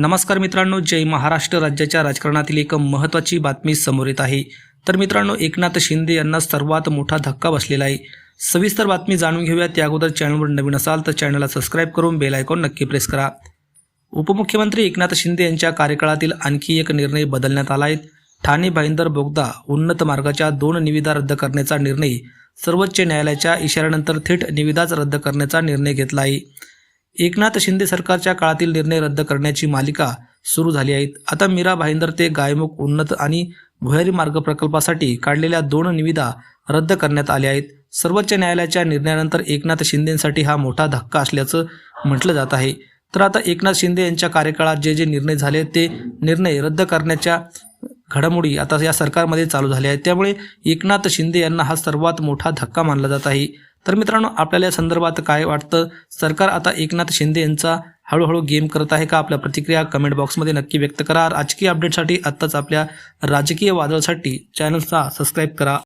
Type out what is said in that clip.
नमस्कार मित्रांनो जय महाराष्ट्र राज्याच्या राजकारणातील एक महत्त्वाची बातमी समोर येत आहे. तर मित्रांनो एकनाथ शिंदे यांना सर्वात मोठा धक्का बसलेला आहे. सविस्तर बातमी जाणून घेऊया. त्या अगोदर चॅनलवर नवीन असाल तर चॅनलला सबस्क्राईब करून बेल आयकॉन नक्की प्रेस करा. उपमुख्यमंत्री एकनाथ शिंदे यांच्या कार्यकाळातील आणखी एक निर्णय बदलण्यात आला आहे. ठाणे भाईंदर बोगदा उन्नत मार्गाच्या दोन निविदा रद्द करण्याचा निर्णय सर्वोच्च न्यायालयाच्या इशाऱ्यानंतर थेट निविदाच रद्द करण्याचा निर्णय घेतला आहे. एकनाथ शिंदे सरकारच्या काळातील निर्णय रद्द करण्याची मालिका सुरू झाली आहे आता मीरा भाईंदर ते गायमुख उन्नत आणि भुयारी मार्ग प्रकल्पासाठी काढलेल्या दोन निविदा रद्द करण्यात आल्या आहेत. सर्वोच्च न्यायालयाच्या निर्णयानंतर एकनाथ शिंदेसाठी हा मोठा धक्का असल्याचं म्हटलं जात आहे. तर आता एकनाथ शिंदे यांच्या कार्यकाळात जे जे निर्णय झाले ते निर्णय रद्द करण्याच्या घडामोडी आता या सरकारमध्ये चालू झाल्या आहेत. त्यामुळे एकनाथ शिंदे यांना हा सर्वात मोठा धक्का मानला जात आहे. तर मित्रांनो आपल्याला या संदर्भात काय वाटतं? सरकार आता एकनाथ शिंदे यांचा हळूहळू गेम करत आहे का? आपल्या प्रतिक्रिया कमेंट बॉक्समध्ये नक्की व्यक्त करा. राजकीय अपडेटसाठी आत्ताच आपल्या राजकीय वादळासाठी चॅनलचा सबस्क्राईब करा.